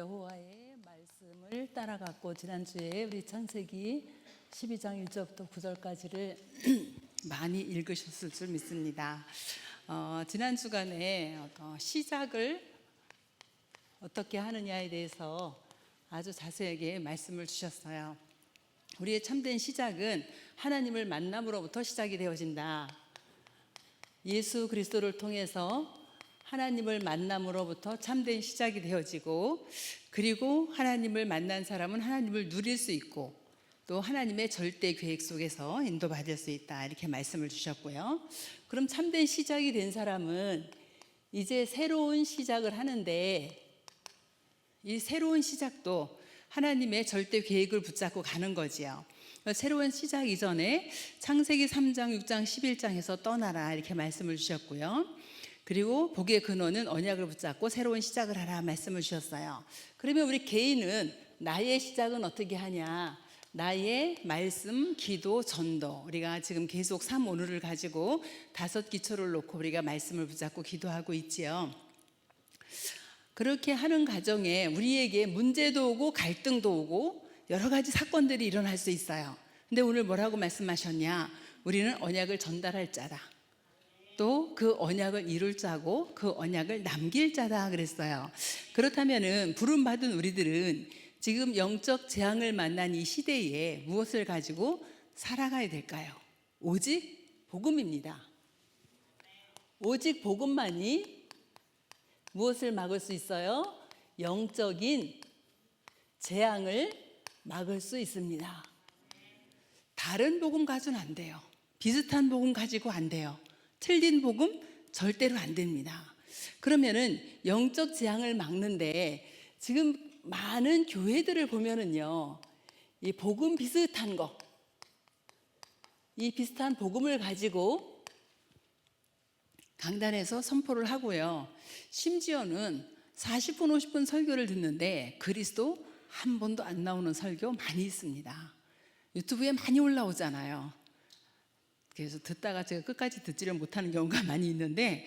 여호와의 말씀을 따라갔고 지난주에 우리 창세기 12장 1절부터 9절까지를 많이 읽으셨을 줄 믿습니다. 어, 지난 주간에 어, 시작을 어떻게 하느냐에 대해서 아주 자세하게 말씀을 주셨어요. 우리의 참된 시작은 하나님을 만남으로부터 시작이 되어진다. 예수 그리스도를 통해서 하나님을 만남으로부터 참된 시작이 되어지고 그리고 하나님을 만난 사람은 하나님을 누릴 수 있고 또 하나님의 절대 계획 속에서 인도받을 수 있다 이렇게 말씀을 주셨고요. 그럼 참된 시작이 된 사람은 이제 새로운 시작을 하는데 이 새로운 시작도 하나님의 절대 계획을 붙잡고 가는 거지요. 새로운 시작 이전에 창세기 3장, 6장, 11장에서 떠나라 이렇게 말씀을 주셨고요. 그리고 복의 근원은 언약을 붙잡고 새로운 시작을 하라 말씀을 주셨어요. 그러면 우리 개인은 나의 시작은 어떻게 하냐? 나의 말씀, 기도, 전도. 우리가 지금 계속 3 오늘을 가지고 다섯 기초를 놓고 우리가 말씀을 붙잡고 기도하고 있지요. 그렇게 하는 과정에 우리에게 문제도 오고 갈등도 오고 여러 가지 사건들이 일어날 수 있어요. 근데 오늘 뭐라고 말씀하셨냐? 우리는 언약을 전달할 자다. 또 그 언약을 이룰 자고 그 언약을 남길 자다 그랬어요. 그렇다면은 부름 받은 우리들은 지금 영적 재앙을 만난 이 시대에 무엇을 가지고 살아가야 될까요? 오직 복음입니다. 오직 복음만이 무엇을 막을 수 있어요? 영적인 재앙을 막을 수 있습니다. 다른 복음 가지고는 안 돼요. 비슷한 복음 가지고 안 돼요. 틀린 복음 절대로 안 됩니다. 그러면은 영적 재앙을 막는데 지금 많은 교회들을 보면은요, 이 복음 비슷한 거, 이 비슷한 복음을 가지고 강단에서 선포를 하고요. 심지어는 40분, 50분 설교를 듣는데 그리스도 한 번도 안 나오는 설교 많이 있습니다. 유튜브에 많이 올라오잖아요. 그래서 듣다가 제가 끝까지 듣지를 못하는 경우가 많이 있는데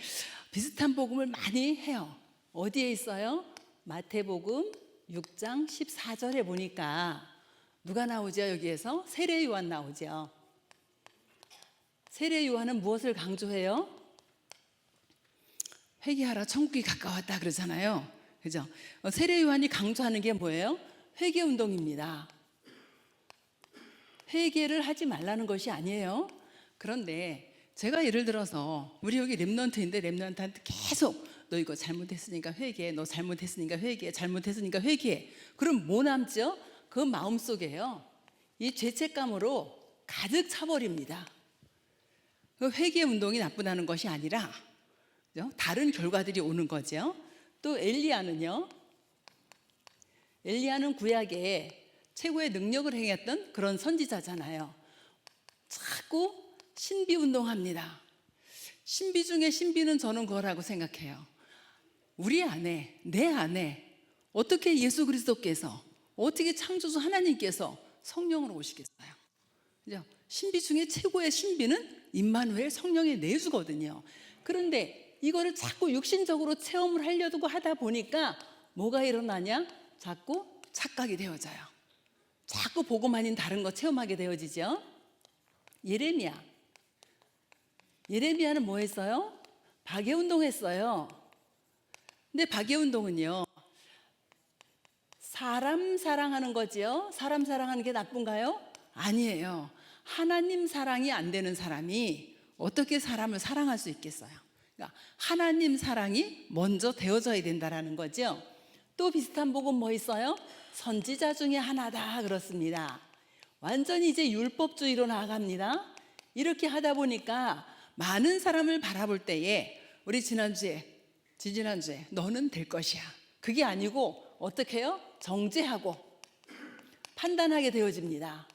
비슷한 복음을 많이 해요. 어디에 있어요? 마태복음 6장 14절에 보니까 누가 나오죠? 여기에서 세례 요한 나오죠. 세례 요한은 무엇을 강조해요? 회개하라 천국이 가까웠다 그러잖아요. 그죠? 어, 세례 요한이 강조하는 게 뭐예요? 회개 운동입니다. 회개를 하지 말라는 것이 아니에요. 그런데 제가 예를 들어서 우리 여기 랩런트인데 랩런트한테 계속 너 이거 잘못했으니까 회개해. 너 잘못했으니까 회개해. 잘못했으니까 회개해. 그럼 뭐 남죠? 그 마음 속에요. 이 죄책감으로 가득 차버립니다. 그 회개 운동이 나쁘다는 것이 아니라? 다른 결과들이 오는 거죠. 또 엘리야는요. 엘리야는 구약에 최고의 능력을 행했던 그런 선지자잖아요. 자꾸 신비 운동합니다. 신비 중에 신비는 저는 그거라고 생각해요. 우리 안에, 내 안에 어떻게 예수 그리스도께서 어떻게 창조주 하나님께서 성령으로 오시겠어요? 그죠? 신비 중에 최고의 신비는 임마누엘 성령의 내주거든요. 그런데 이거를 자꾸 육신적으로 체험을 하려고 하다 보니까 뭐가 일어나냐? 자꾸 착각이 되어져요. 자꾸 보고만 아닌 다른 거 체험하게 되어지죠. 예레미야. 예레미야는 뭐 했어요? 박해 운동했어요. 근데 박해 운동은요. 사람 사랑하는 거지요. 사람 사랑하는 게 나쁜가요? 아니에요. 하나님 사랑이 안 되는 사람이 어떻게 사람을 사랑할 수 있겠어요? 그러니까 하나님 사랑이 먼저 되어져야 된다라는 거죠. 또 비슷한 복음 뭐 있어요? 선지자 중에 하나다 그렇습니다. 완전히 이제 율법주의로 나아갑니다. 이렇게 하다 보니까 많은 사람을 바라볼 때에 우리 지난주에 지지난주에 너는 될 것이야. 그게 아니고 어떻게 해요? 정죄하고 판단하게 되어집니다.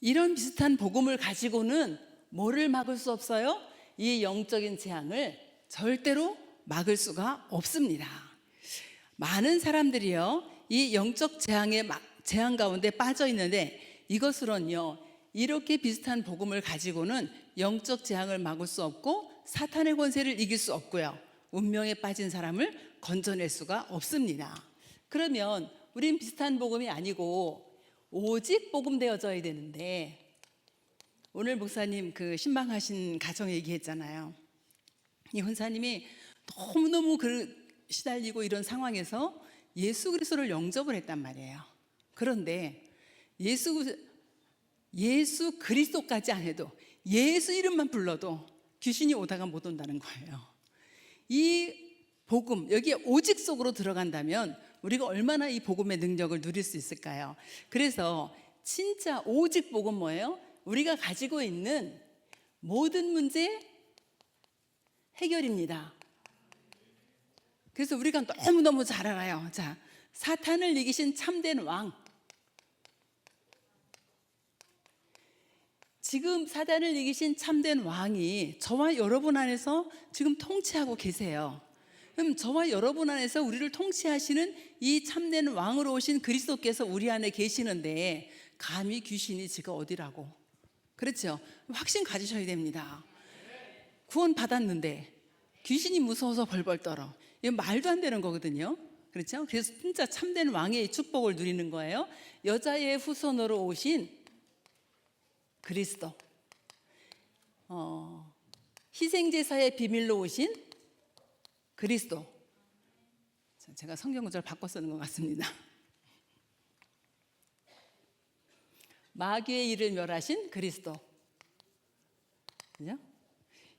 이런 비슷한 복음을 가지고는 뭐를 막을 수 없어요? 이 영적인 재앙을 절대로 막을 수가 없습니다. 많은 사람들이요, 이 영적 재앙의 재앙 가운데 빠져 있는데 이것으로는요, 이렇게 비슷한 복음을 가지고는 영적 재앙을 막을 수 없고 사탄의 권세를 이길 수 없고요. 운명에 빠진 사람을 건져낼 수가 없습니다. 그러면 우린 비슷한 복음이 아니고 오직 복음 되어져야 되는데 오늘 목사님 그 신방하신 가정 얘기했잖아요. 이 혼사님이 너무너무 그 시달리고 이런 상황에서 예수 그리스도를 영접을 했단 말이에요. 그런데 예수 예수 그리스도까지 안 해도 예수 이름만 불러도 귀신이 오다가 못 온다는 거예요. 이 복음 여기에 오직 속으로 들어간다면 우리가 얼마나 이 복음의 능력을 누릴 수 있을까요? 그래서 진짜 오직 복음 뭐예요? 우리가 가지고 있는 모든 문제 해결입니다. 그래서 우리가 너무너무 잘 알아요. 자, 사탄을 이기신 참된 왕. 지금 사단을 이기신 참된 왕이 저와 여러분 안에서 지금 통치하고 계세요. 그럼 저와 여러분 안에서 우리를 통치하시는 이 참된 왕으로 오신 그리스도께서 우리 안에 계시는데 감히 귀신이 지가 어디라고? 그렇죠? 확신 가지셔야 됩니다. 구원 받았는데 귀신이 무서워서 벌벌 떨어. 이건 말도 안 되는 거거든요. 그렇죠? 그래서 진짜 참된 왕의 축복을 누리는 거예요. 여자의 후손으로 오신 그리스도. 어, 희생제사의 비밀로 오신 그리스도. 자, 제가 성경 구절 바꿔 쓰는 것 같습니다. 마귀의 일을 멸하신 그리스도. 그죠?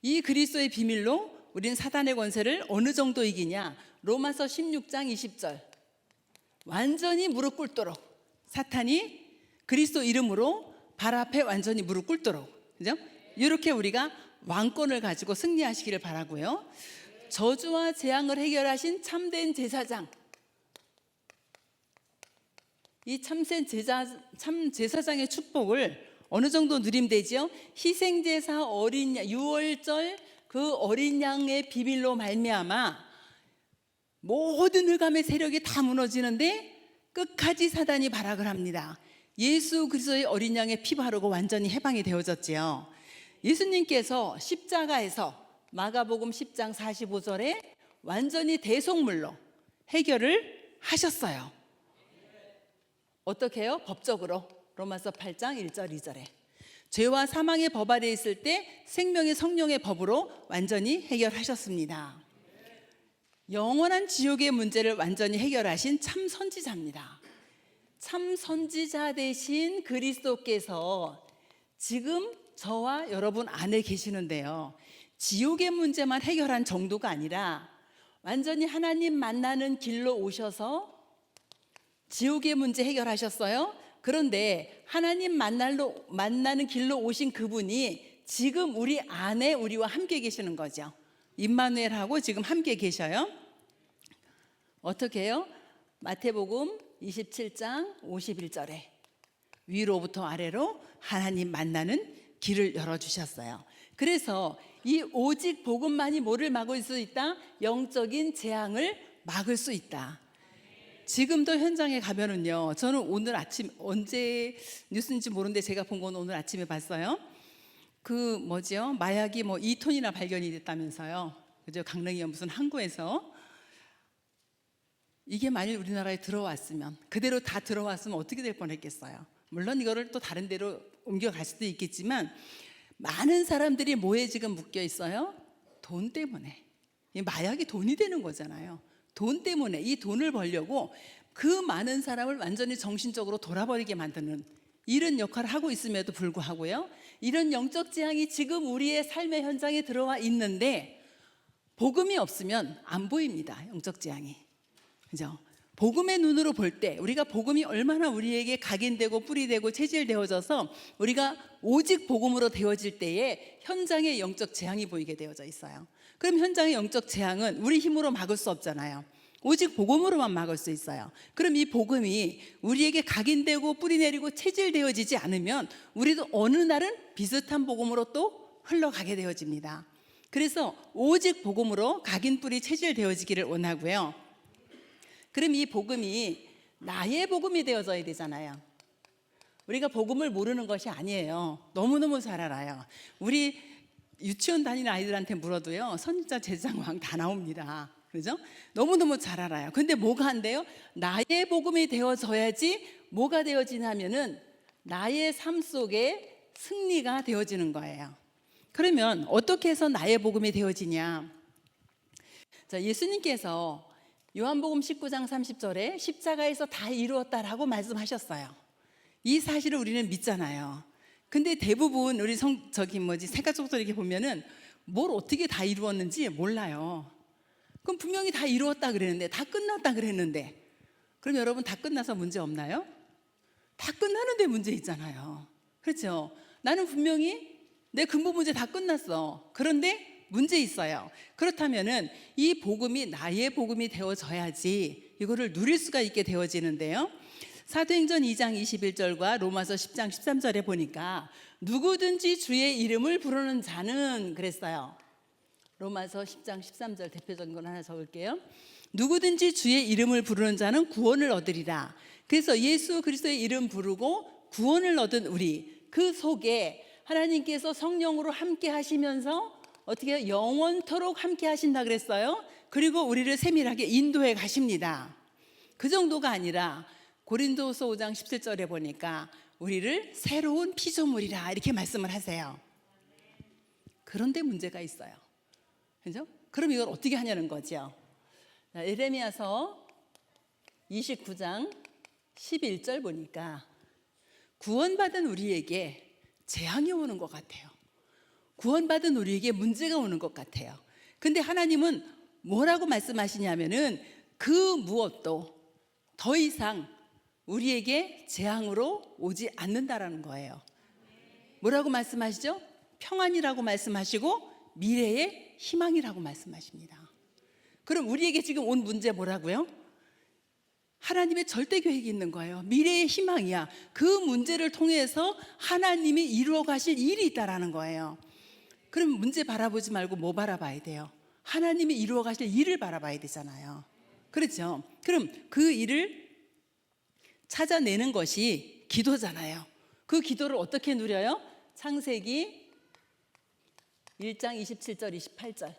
이 그리스도의 비밀로 우리는 사단의 권세를 어느 정도 이기냐? 로마서 16장 20절. 완전히 무릎 꿇도록 사탄이 그리스도 이름으로 발 앞에 완전히 무릎 꿇도록. 그죠? 이렇게 우리가 왕권을 가지고 승리하시기를 바라고요. 저주와 재앙을 해결하신 참된 제사장. 이 참된 제사 참 제사장의 축복을 어느 정도 누림 되지요? 희생 제사 어린 양 유월절 그 어린 양의 비밀로 말미암아 모든 흑암의 세력이 다 무너지는데 끝까지 사단이 발악을 합니다. 예수 그리스도의 어린 양의 피 바르고 완전히 해방이 되어졌지요. 예수님께서 십자가에서 마가복음 10장 45절에 완전히 대속물로 해결을 하셨어요. 어떻게 해요? 법적으로. 로마서 8장 1절 2절에. 죄와 사망의 법 아래 있을 때 생명의 성령의 법으로 완전히 해결하셨습니다. 영원한 지옥의 문제를 완전히 해결하신 참 선지자입니다. 참 선지자 대신 그리스도께서 지금 저와 여러분 안에 계시는데요. 지옥의 문제만 해결한 정도가 아니라 완전히 하나님 만나는 길로 오셔서 지옥의 문제 해결하셨어요. 그런데 하나님 만날로 만나는 길로 오신 그분이 지금 우리 안에 우리와 함께 계시는 거죠. 임마누엘하고 지금 함께 계셔요. 어떻게 해요? 마태복음 27장 51절에 위로부터 아래로 하나님 만나는 길을 열어 주셨어요. 그래서 이 오직 복음만이 뭐를 막을 수 있다? 영적인 재앙을 막을 수 있다. 지금도 현장에 가면은요. 저는 오늘 아침 언제 뉴스인지 모르는데 제가 본 건 오늘 아침에 봤어요. 그 뭐지요? 마약이 뭐 2톤이나 발견이 됐다면서요. 그죠? 강릉이요 무슨 항구에서 이게 만일 우리나라에 들어왔으면 그대로 다 들어왔으면 어떻게 될 뻔했겠어요. 물론 이거를 또 다른 데로 옮겨갈 수도 있겠지만 많은 사람들이 뭐에 지금 묶여 있어요? 돈 때문에. 이 마약이 돈이 되는 거잖아요. 돈 때문에 이 돈을 벌려고 그 많은 사람을 완전히 정신적으로 돌아버리게 만드는 이런 역할을 하고 있음에도 불구하고요. 이런 영적 재앙이 지금 우리의 삶의 현장에 들어와 있는데 복음이 없으면 안 보입니다. 영적 재앙이. 그죠? 복음의 눈으로 볼 때 우리가 복음이 얼마나 우리에게 각인되고 뿌리되고 체질되어져서 우리가 오직 복음으로 되어질 때에 현장에 영적 재앙이 보이게 되어져 있어요. 그럼 현장의 영적 재앙은 우리 힘으로 막을 수 없잖아요. 오직 복음으로만 막을 수 있어요. 그럼 이 복음이 우리에게 각인되고 뿌리 내리고 체질되어지지 않으면 우리도 어느 날은 비슷한 복음으로 또 흘러가게 되어집니다. 그래서 오직 복음으로 각인 뿌리 체질되어지기를 원하고요. 그럼 이 복음이 나의 복음이 되어져야 되잖아요. 우리가 복음을 모르는 것이 아니에요. 너무너무 잘 알아요. 우리 유치원 다니는 아이들한테 물어도요. 선지자 제사장 다 나옵니다. 그죠? 너무너무 잘 알아요. 근데 뭐가 안 돼요? 나의 복음이 되어져야지 뭐가 되어지냐면은 나의 삶 속에 승리가 되어지는 거예요. 그러면 어떻게 해서 나의 복음이 되어지냐? 자, 예수님께서 요한복음 19장 30절에 십자가에서 다 이루었다라고 말씀하셨어요. 이 사실을 우리는 믿잖아요. 근데 대부분 우리 성 저기 뭐지 세가족들 이렇게 보면은 뭘 어떻게 다 이루었는지 몰라요. 그럼 분명히 다 이루었다 그랬는데 다 끝났다 그랬는데 그럼 여러분 다 끝나서 문제 없나요? 다 끝나는데 문제 있잖아요. 그렇죠? 나는 분명히 내 근본 문제 다 끝났어. 그런데 문제 있어요. 그렇다면은 이 복음이 나의 복음이 되어져야지 이거를 누릴 수가 있게 되어지는데요. 사도행전 2장 21절과 로마서 10장 13절에 보니까 누구든지 주의 이름을 부르는 자는 그랬어요. 로마서 10장 13절 대표적인 걸 하나 적을게요. 누구든지 주의 이름을 부르는 자는 구원을 얻으리라. 그래서 예수 그리스도의 이름 부르고 구원을 얻은 우리 그 속에 하나님께서 성령으로 함께 하시면서 어떻게? 영원토록 함께 하신다 그랬어요. 그리고 우리를 세밀하게 인도해 가십니다. 그 정도가 아니라 고린도서 5장 17절에 보니까 우리를 새로운 피조물이라 이렇게 말씀을 하세요. 그런데 문제가 있어요. 그죠? 그럼 이걸 어떻게 하냐는 거죠. 자, 에레미야서 29장 11절 보니까 구원받은 우리에게 재앙이 오는 것 같아요. 구원받은 우리에게 문제가 오는 것 같아요. 근데 하나님은 뭐라고 말씀하시냐면은 그 무엇도 더 이상 우리에게 재앙으로 오지 않는다라는 거예요. 뭐라고 말씀하시죠? 평안이라고 말씀하시고 미래의 희망이라고 말씀하십니다. 그럼 우리에게 지금 온 문제 뭐라고요? 하나님의 절대 계획이 있는 거예요. 미래의 희망이야. 그 문제를 통해서 하나님이 이루어 가실 일이 있다라는 거예요. 그럼 문제 바라보지 말고 뭐 바라봐야 돼요? 하나님이 이루어 가실 일을 바라봐야 되잖아요. 그렇죠? 그럼 그 일을 찾아내는 것이 기도잖아요. 그 기도를 어떻게 누려요? 창세기 1장 27절 28절.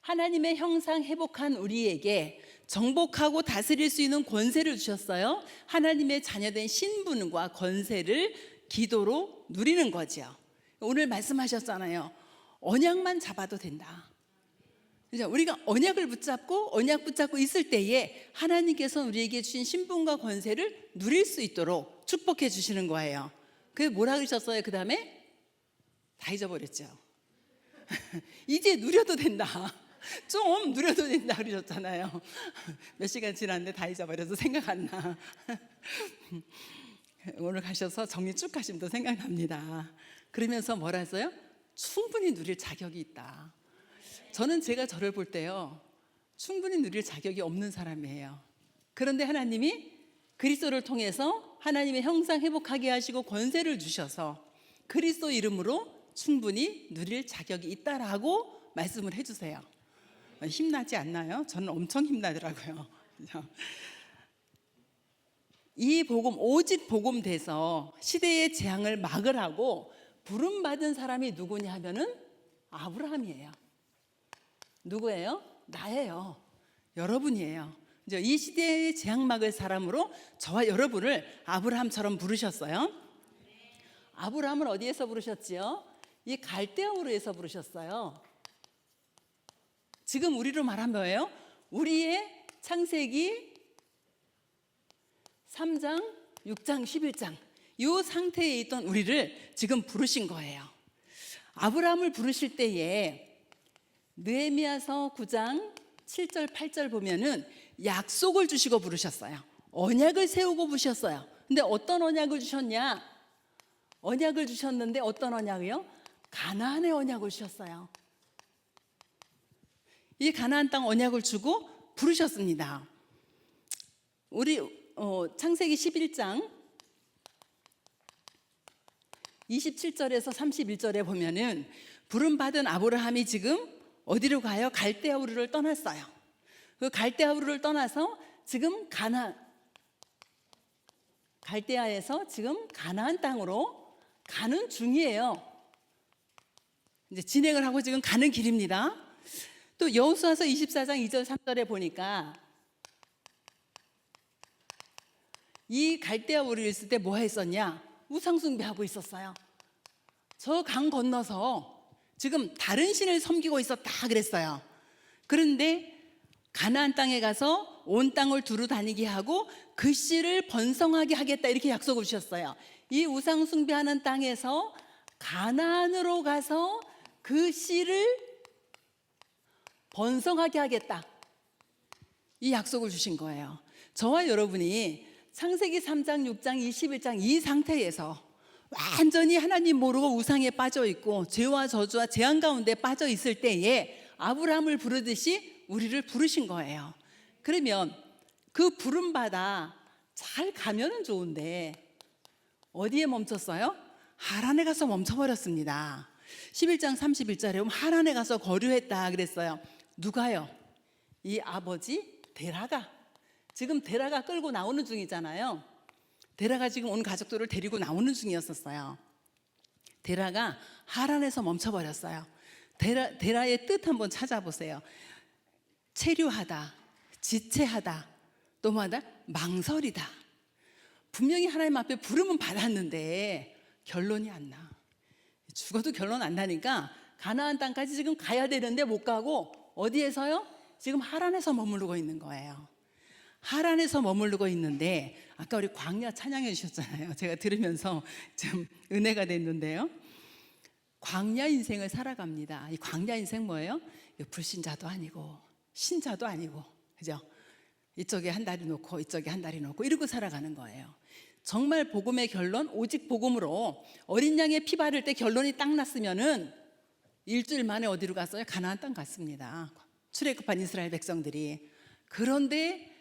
하나님의 형상 회복한 우리에게 정복하고 다스릴 수 있는 권세를 주셨어요. 하나님의 자녀된 신분과 권세를 기도로 누리는 거죠. 오늘 말씀하셨잖아요. 언약만 잡아도 된다. 그죠? 우리가 언약을 붙잡고 언약 붙잡고 있을 때에 하나님께서 우리에게 주신 신분과 권세를 누릴 수 있도록 축복해 주시는 거예요. 그 뭐라 그러셨어요? 그 다음에 다 잊어버렸죠. 이제 누려도 된다. 좀 누려도 된다 그러셨잖아요. 몇 시간 지났는데 다 잊어버려서 생각 안 나. 오늘 가셔서 정리 쭉 하시면 또 생각납니다. 그러면서 뭐라 했어요? 충분히 누릴 자격이 있다. 저는 제가 저를 볼 때요. 충분히 누릴 자격이 없는 사람이에요. 그런데 하나님이 그리스도를 통해서 하나님의 형상 회복하게 하시고 권세를 주셔서 그리스도 이름으로 충분히 누릴 자격이 있다라고 말씀을 해주세요. 힘나지 않나요? 저는 엄청 힘나더라고요. 이 복음 오직 복음 돼서 시대의 재앙을 막으라고 부름 받은 사람이 누구냐 하면은 아브라함이에요. 누구예요? 나예요. 여러분이에요. 이제 이 시대의 재앙 막을 사람으로 저와 여러분을 아브라함처럼 부르셨어요. 아브라함을 어디에서 부르셨지요? 이 갈대아우르에서 부르셨어요. 지금 우리로 말하면 뭐예요? 우리의 창세기 3장, 6장, 11장 이 상태에 있던 우리를 지금 부르신 거예요. 아브라함을 부르실 때에 느헤미야서 9장 7절 8절 보면은 약속을 주시고 부르셨어요. 언약을 세우고 부르셨어요. 근데 어떤 언약을 주셨냐? 언약을 주셨는데 어떤 언약이요? 가나안의 언약을 주셨어요. 이 가나안 땅 언약을 주고 부르셨습니다. 우리 어, 창세기 11장 27절에서 31절에 보면은 부름 받은 아브라함이 지금 어디로 가요? 갈대아우르를 떠났어요. 그 갈대아우르를 떠나서 지금 가나 갈대아에서 지금 가나안 땅으로 가는 중이에요. 이제 진행을 하고 지금 가는 길입니다. 또 여호수아서 24장 2절 3절에 보니까 이 갈대아 우리를 있을 때 뭐 했었냐? 우상 숭배하고 있었어요. 저 강 건너서 지금 다른 신을 섬기고 있었다 그랬어요. 그런데 가나안 땅에 가서 온 땅을 두루 다니게 하고 그 씨를 번성하게 하겠다 이렇게 약속을 주셨어요. 이 우상 숭배하는 땅에서 가나안으로 가서 그 씨를 번성하게 하겠다. 이 약속을 주신 거예요. 저와 여러분이 창세기 3장, 6장, 21장 이 상태에서 완전히 하나님 모르고 우상에 빠져 있고 죄와 저주와 재앙 가운데 빠져 있을 때에 아브라함을 부르듯이 우리를 부르신 거예요. 그러면 그 부름 받아 잘 가면은 좋은데 어디에 멈췄어요? 하란에 가서 멈춰버렸습니다. 11장 31절에 보면 하란에 가서 거류했다 그랬어요. 누가요? 이 아버지 데라가 지금 데라가 끌고 나오는 중이잖아요. 데라가 지금 온 가족들을 데리고 나오는 중이었었어요. 데라가 하란에서 멈춰버렸어요. 데라, 데라의 뜻 한번 찾아보세요. 체류하다, 지체하다, 또 뭐하다? 망설이다. 분명히 하나님 앞에 부름은 받았는데 결론이 안 나. 죽어도 결론 안 나니까 가나안 땅까지 지금 가야 되는데 못 가고 어디에서요? 지금 하란에서 머무르고 있는 거예요. 하란에서 머무르고 있는데 아까 우리 광야 찬양해 주셨잖아요. 제가 들으면서 좀 은혜가 됐는데요. 광야 인생을 살아갑니다. 이 광야 인생 뭐예요? 불신자도 아니고 신자도 아니고 그죠? 이쪽에 한 다리 놓고 이쪽에 한 다리 놓고 이러고 살아가는 거예요. 정말 복음의 결론 오직 복음으로 어린 양의 피 바를 때 결론이 딱 났으면은 일주일 만에 어디로 갔어요? 가나안 땅 갔습니다. 출애굽한 이스라엘 백성들이 그런데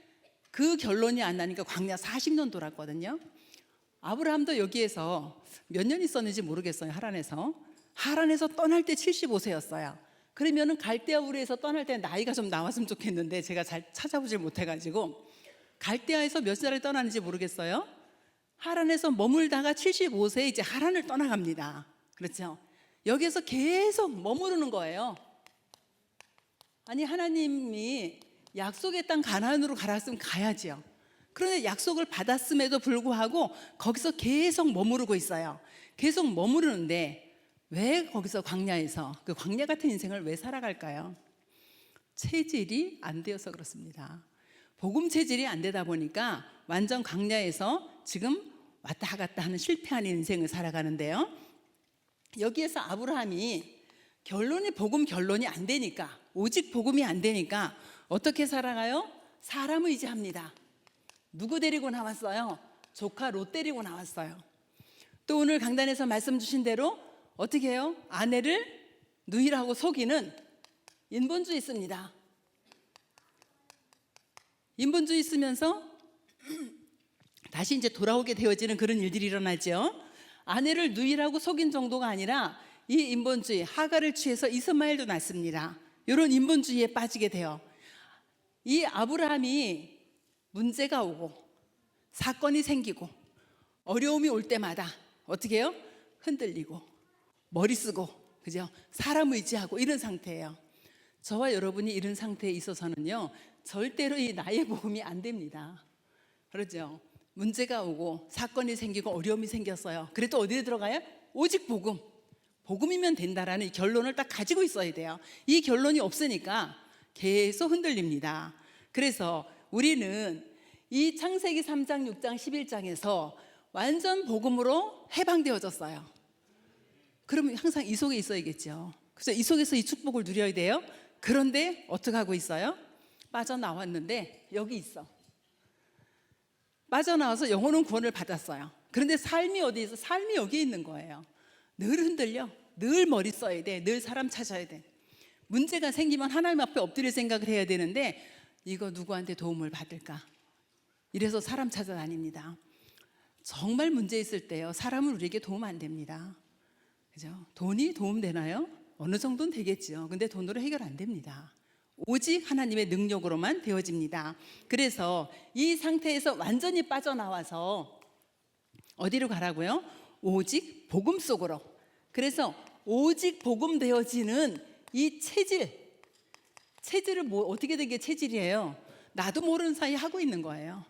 그 결론이 안 나니까 광야 40년 돌았거든요. 아브라함도 여기에서 몇 년 있었는지 모르겠어요. 하란에서 하란에서 떠날 때 75세였어요. 그러면은 갈대아 우리에서 떠날 때 나이가 좀 나왔으면 좋겠는데 제가 잘 찾아보질 못해 가지고 갈대아에서 몇 살에 떠나는지 모르겠어요. 하란에서 머물다가 75세에 이제 하란을 떠나갑니다. 그렇죠? 여기에서 계속 머무르는 거예요. 아니 하나님이 약속의 땅 가나안으로 가라으면 가야지요. 그런데 약속을 받았음에도 불구하고 거기서 계속 머무르고 있어요. 계속 머무르는데 왜 거기서 광야에서 그 광야 같은 인생을 왜 살아갈까요? 체질이 안 되어서 그렇습니다. 복음 체질이 안 되다 보니까 완전 광야에서 지금 왔다 갔다 하는 실패하는 인생을 살아가는데요. 여기에서 아브라함이 결론이 복음 결론이 안 되니까 오직 복음이 안 되니까 어떻게 살아가요? 사람을 의지합니다. 누구 데리고 나왔어요? 조카 롯 데리고 나왔어요. 또 오늘 강단에서 말씀 주신 대로 어떻게 해요? 아내를 누이라고 속이는 인본주의 있습니다. 인본주의 있으면서 다시 이제 돌아오게 되어지는 그런 일들이 일어나죠. 아내를 누이라고 속인 정도가 아니라 이 인본주의 하가를 취해서 이스마엘도 낳습니다. 이런 인본주의에 빠지게 돼요. 이 아브라함이 문제가 오고 사건이 생기고 어려움이 올 때마다 어떻게 해요? 흔들리고 머리 쓰고 그죠? 사람 의지하고 이런 상태예요. 저와 여러분이 이런 상태에 있어서는요 절대로 이 나의 복음이 안 됩니다. 그렇죠? 문제가 오고 사건이 생기고 어려움이 생겼어요. 그래도 어디에 들어가요? 오직 복음. 복음이면 된다라는 이 결론을 딱 가지고 있어야 돼요. 이 결론이 없으니까 계속 흔들립니다. 그래서 우리는 이 창세기 3장, 6장, 11장에서 완전 복음으로 해방되어졌어요. 그러면 항상 이 속에 있어야겠죠. 그래서 이 속에서 이 축복을 누려야 돼요. 그런데 어떻게 하고 있어요? 빠져나왔는데 여기 있어. 빠져나와서 영혼은 구원을 받았어요. 그런데 삶이 어디 있어? 삶이 여기 있는 거예요. 늘 흔들려. 늘 머리 써야 돼. 늘 사람 찾아야 돼. 문제가 생기면 하나님 앞에 엎드릴 생각을 해야 되는데 이거 누구한테 도움을 받을까? 이래서 사람 찾아다닙니다. 정말 문제 있을 때요. 사람은 우리에게 도움 안 됩니다. 그죠? 돈이 도움 되나요? 어느 정도는 되겠지요. 근데 돈으로 해결 안 됩니다. 오직 하나님의 능력으로만 되어집니다. 그래서 이 상태에서 완전히 빠져나와서 어디로 가라고요? 오직 복음 속으로. 그래서 오직 복음 되어지는 이 체질, 체질을 뭐 어떻게 된 게 체질이에요? 나도 모르는 사이 하고 있는 거예요.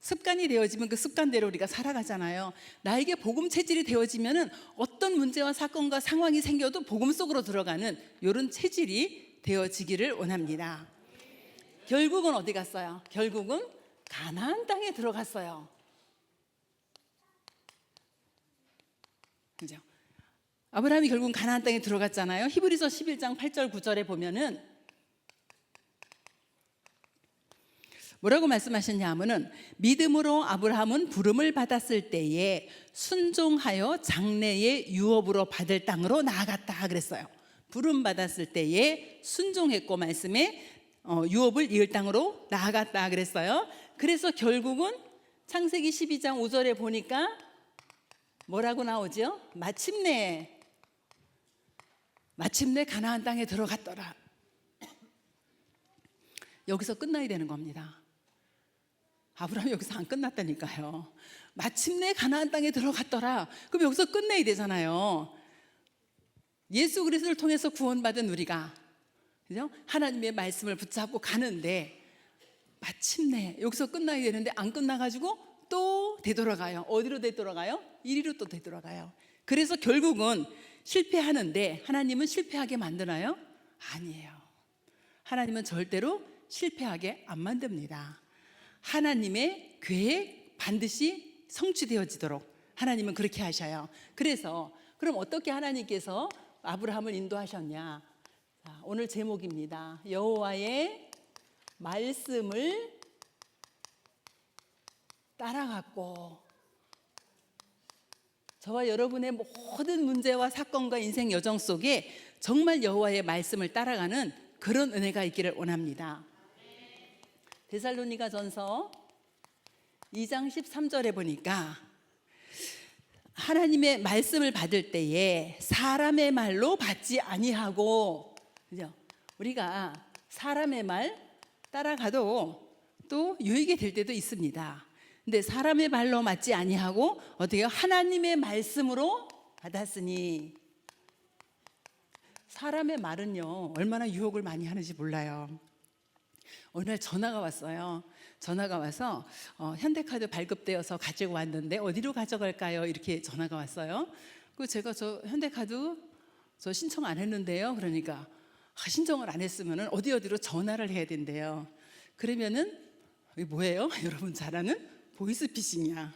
습관이 되어지면 그 습관대로 우리가 살아가잖아요. 나에게 복음 체질이 되어지면은 어떤 문제와 사건과 상황이 생겨도 복음 속으로 들어가는 이런 체질이 되어지기를 원합니다. 결국은 어디 갔어요? 결국은 가나안 땅에 들어갔어요. 그죠? 아브라함이 결국 가나안 땅에 들어갔잖아요. 히브리서 11장 8절 9절에 보면은 뭐라고 말씀하셨냐 하면은 믿음으로 아브라함은 부름을 받았을 때에 순종하여 장래의 유업으로 받을 땅으로 나아갔다 그랬어요. 부름 받았을 때에 순종했고 말씀에 어, 유업을 이을 땅으로 나아갔다 그랬어요. 그래서 결국은 창세기 12장 5절에 보니까 뭐라고 나오죠? 마침내 마침내 가나안 땅에 들어갔더라. 여기서 끝나야 되는 겁니다. 아브라함이 여기서 안 끝났다니까요. 마침내 가나안 땅에 들어갔더라. 그럼 여기서 끝내야 되잖아요. 예수 그리스도를 통해서 구원받은 우리가 그죠? 하나님의 말씀을 붙잡고 가는데 마침내 여기서 끝나야 되는데 안 끝나 가지고 또 되돌아가요. 어디로 되돌아가요? 이리로 또 되돌아가요. 그래서 결국은 실패하는데 하나님은 실패하게 만드나요? 아니에요. 하나님은 절대로 실패하게 안 만듭니다. 하나님의 계획 반드시 성취되어지도록 하나님은 그렇게 하셔요. 그래서 그럼 어떻게 하나님께서 아브라함을 인도하셨냐? 자, 오늘 제목입니다. 여호와의 말씀을 따라갔고 저와 여러분의 모든 문제와 사건과 인생 여정 속에 정말 여호와의 말씀을 따라가는 그런 은혜가 있기를 원합니다. 데살로니가 전서 2장 13절에 보니까 하나님의 말씀을 받을 때에 사람의 말로 받지 아니하고 그죠? 우리가 사람의 말 따라가도 또 유익이 될 때도 있습니다. 근데 사람의 말로 맞지 아니하고 어떻게? 하나님의 말씀으로 받았으니 사람의 말은요 얼마나 유혹을 많이 하는지 몰라요. 날 전화가 왔어요. 전화가 와서 어, 현대카드 발급되어서 가지고 왔는데 어디로 가져갈까요? 이렇게 전화가 왔어요. 그 제가 저 현대카드 저 신청 안 했는데요. 그러니까 아, 신청을 안 했으면은 어디 어디로 전화를 해야 된대요. 그러면은 뭐예요? 여러분 잘 아는 보이스피싱이야.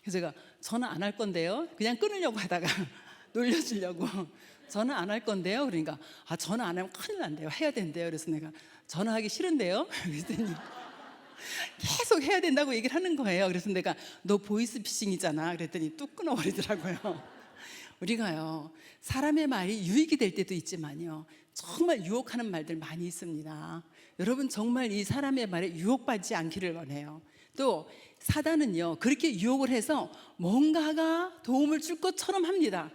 그래서 제가 전화 안할 건데요. 그냥 끊으려고 하다가 놀려주려고 전화 안할 건데요. 그러니까 아 전화 안 하면 큰일 난대요. 해야 된대요. 그래서 내가 전화하기 싫은데요. 그랬더니 계속 해야 된다고 얘기를 하는 거예요. 그래서 내가 너 보이스피싱이잖아. 그랬더니 뚝 끊어버리더라고요. 우리가요 사람의 말이 유익이 될 때도 있지만요 정말 유혹하는 말들 많이 있습니다. 여러분 정말 이 사람의 말에 유혹받지 않기를 원해요. 또 사단은요 그렇게 유혹을 해서 뭔가가 도움을 줄 것처럼 합니다.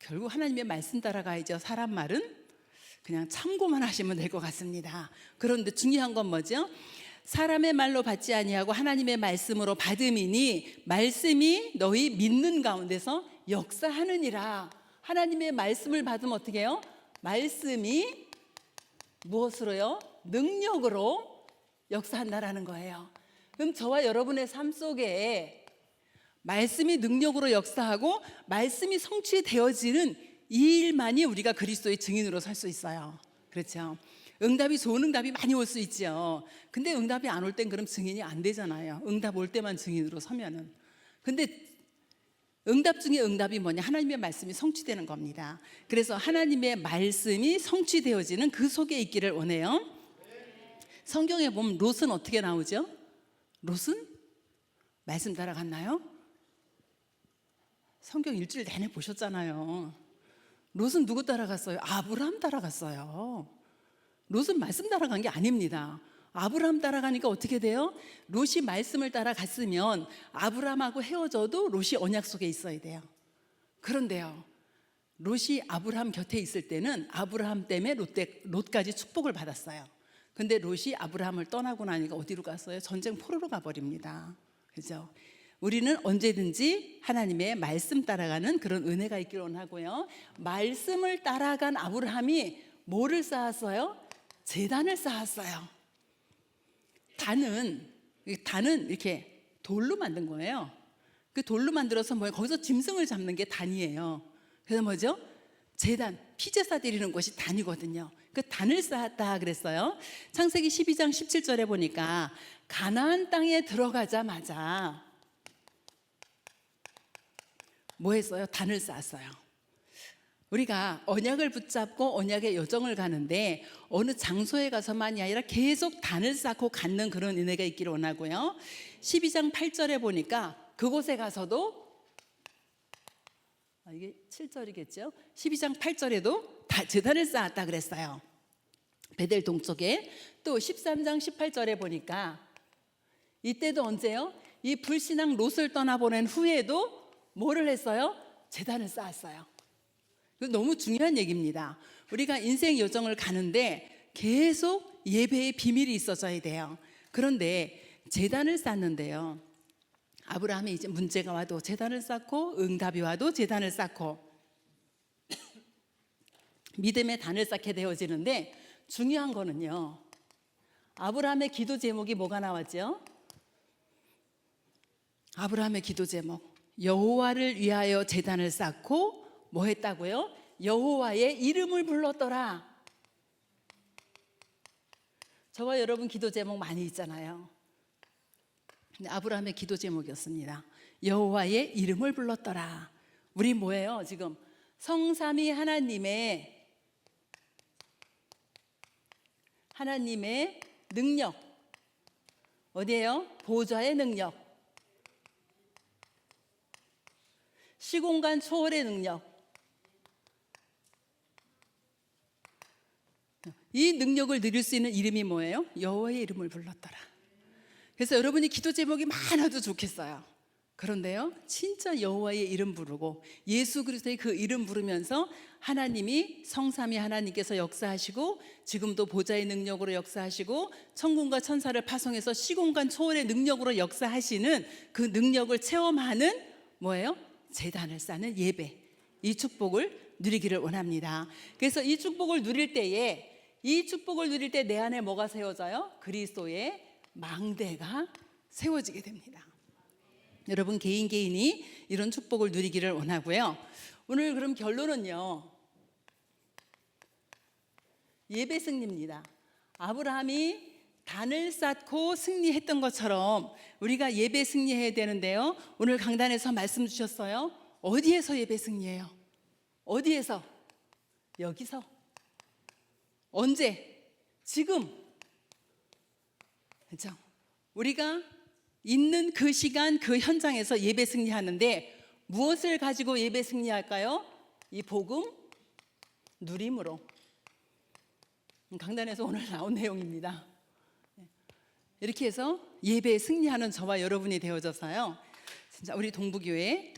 결국 하나님의 말씀 따라가야죠. 사람 말은 그냥 참고만 하시면 될 것 같습니다. 그런데 중요한 건 뭐죠? 사람의 말로 받지 아니하고 하나님의 말씀으로 받음이니 말씀이 너희 믿는 가운데서 역사하느니라. 하나님의 말씀을 받으면 어떻게 해요? 말씀이 무엇으로요? 능력으로 역사한다라는 거예요. 그럼 저와 여러분의 삶 속에 말씀이 능력으로 역사하고 말씀이 성취되어지는 이 일만이 우리가 그리스도의 증인으로 설 수 있어요. 그렇죠? 응답이 좋은 응답이 많이 올 수 있죠. 근데 응답이 안 올 땐 그럼 증인이 안 되잖아요. 응답 올 때만 증인으로 서면은. 근데 응답 중에 응답이 뭐냐? 하나님의 말씀이 성취되는 겁니다. 그래서 하나님의 말씀이 성취되어지는 그 속에 있기를 원해요. 성경에 보면 롯은 어떻게 나오죠? 롯은 말씀 따라갔나요? 성경 일주일 내내 보셨잖아요. 롯은 누구 따라갔어요? 아브라함 따라갔어요. 롯은 말씀 따라간 게 아닙니다. 아브라함 따라가니까 어떻게 돼요? 롯이 말씀을 따라갔으면 아브라함하고 헤어져도 롯이 언약 속에 있어야 돼요. 그런데요. 롯이 아브라함 곁에 있을 때는 아브라함 때문에 롯, 때, 롯까지 축복을 받았어요. 근데 롯이 아브라함을 떠나고 나니까 어디로 갔어요? 전쟁 포로로 가버립니다. 그죠? 우리는 언제든지 하나님의 말씀 따라가는 그런 은혜가 있기를 원하고요. 말씀을 따라간 아브라함이 뭐를 쌓았어요? 재단을 쌓았어요. 단은 이 단은 이렇게 돌로 만든 거예요. 그 돌로 만들어서 뭐예요? 거기서 짐승을 잡는 게 단이에요. 그래서 뭐죠? 재단 피제사 드리는 곳이 단이거든요. 그 단을 쌓았다 그랬어요. 창세기 12장 17절에 보니까 가나안 땅에 들어가자마자 뭐 했어요? 단을 쌓았어요. 우리가 언약을 붙잡고 언약의 여정을 가는데 어느 장소에 가서만이 아니라 계속 단을 쌓고 갖는 그런 은혜가 있기를 원하고요. 12장 8절에 보니까 그곳에 가서도 아, 이게 7절이겠죠. 12장 8절에도 다 재단을 쌓았다 그랬어요. 베델 동쪽에 또 13장 18절에 보니까 이때도 언제요? 이 불신앙 롯을 떠나보낸 후에도 뭐를 했어요? 재단을 쌓았어요. 그 너무 중요한 얘기입니다. 우리가 인생 여정을 가는데 계속 예배의 비밀이 있어져야 돼요. 그런데 재단을 쌓는데요. 아브라함이 이제 문제가 와도 재단을 쌓고 응답이 와도 재단을 쌓고 믿음의 단을 쌓게 되어지는데 중요한 거는요. 아브라함의 기도 제목이 뭐가 나왔죠? 아브라함의 기도 제목 여호와를 위하여 재단을 쌓고 뭐 했다고요? 여호와의 이름을 불렀더라. 저와 여러분 기도 제목 많이 있잖아요. 근데 아브라함의 기도 제목이었습니다. 여호와의 이름을 불렀더라. 우리 뭐예요? 지금 성삼위 하나님의 하나님의 능력 어디에요? 보좌의 능력. 시공간 초월의 능력. 이 능력을 누릴 수 있는 이름이 뭐예요? 여호와의 이름을 불렀더라. 그래서 여러분이 기도 제목이 많아도 좋겠어요. 그런데요, 진짜 여호와의 이름 부르고 예수 그리스도의 그 이름 부르면서 하나님이 성삼위 하나님께서 역사하시고 지금도 보좌의 능력으로 역사하시고 천군과 천사를 파송해서 시공간 초월의 능력으로 역사하시는 그 능력을 체험하는 뭐예요? 재단을 쌓는 예배. 이 축복을 누리기를 원합니다. 그래서 이 축복을 누릴 때에 이 축복을 누릴 때 내 안에 뭐가 세워져요? 그리스도의 망대가 세워지게 됩니다. 여러분 개인 개인이 이런 축복을 누리기를 원하고요. 오늘 그럼 결론은요. 예배 승리입니다. 아브라함이 단을 쌓고 승리했던 것처럼 우리가 예배 승리해야 되는데요. 오늘 강단에서 말씀 주셨어요. 어디에서 예배 승리해요? 어디에서? 여기서. 언제? 지금. 그렇죠? 우리가 있는 그 시간 그 현장에서 예배 승리하는데 무엇을 가지고 예배 승리할까요? 이 복음 누림으로. 강단에서 오늘 나온 내용입니다. 이렇게 해서 예배에 승리하는 저와 여러분이 되어져서요. 진짜 우리 동부교회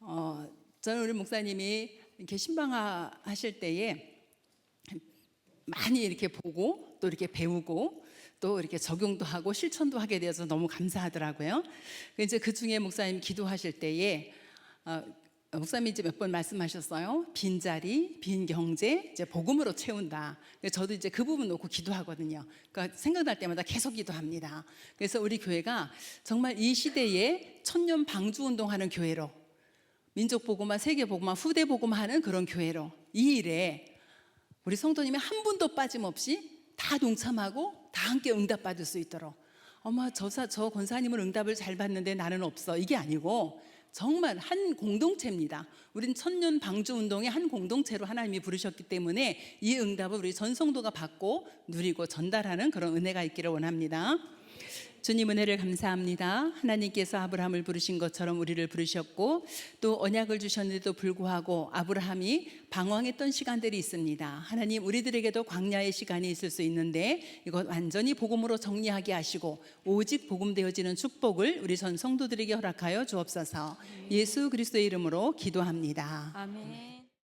어, 저는 우리 목사님이 이렇게 신방화 하실 때에 많이 이렇게 보고 또 이렇게 배우고 또 이렇게 적용도 하고 실천도 하게 되어서 너무 감사하더라고요. 이제 그 중에 목사님 기도하실 때에 어, 목사님이 이제 몇 번 말씀하셨어요. 빈 자리, 빈 경제, 이제 복음으로 채운다. 저도 이제 그 부분 놓고 기도하거든요. 그러니까 생각날 때마다 계속 기도합니다. 그래서 우리 교회가 정말 이 시대에 천년 방주 운동하는 교회로 민족 복음화, 세계 복음화, 후대 복음화하는 그런 교회로 이 일에 우리 성도님이 한 분도 빠짐없이 다 동참하고 다 함께 응답 받을 수 있도록 어머 저사 저 권사님은 응답을 잘 받는데 나는 없어 이게 아니고 정말 한 공동체입니다. 우린 천년 방주 운동의 한 공동체로 하나님이 부르셨기 때문에 이 응답을 우리 전 성도가 받고 누리고 전달하는 그런 은혜가 있기를 원합니다. 주님 은혜를 감사합니다. 하나님께서 아브라함을 부르신 것처럼 우리를 부르셨고 또 언약을 주셨는데도 불구하고 아브라함이 방황했던 시간들이 있습니다. 하나님 우리들에게도 광야의 시간이 있을 수 있는데 이것 완전히 복음으로 정리하게 하시고 오직 복음 되어지는 축복을 우리 전 성도들에게 허락하여 주옵소서. 예수 그리스도의 이름으로 기도합니다. 아멘.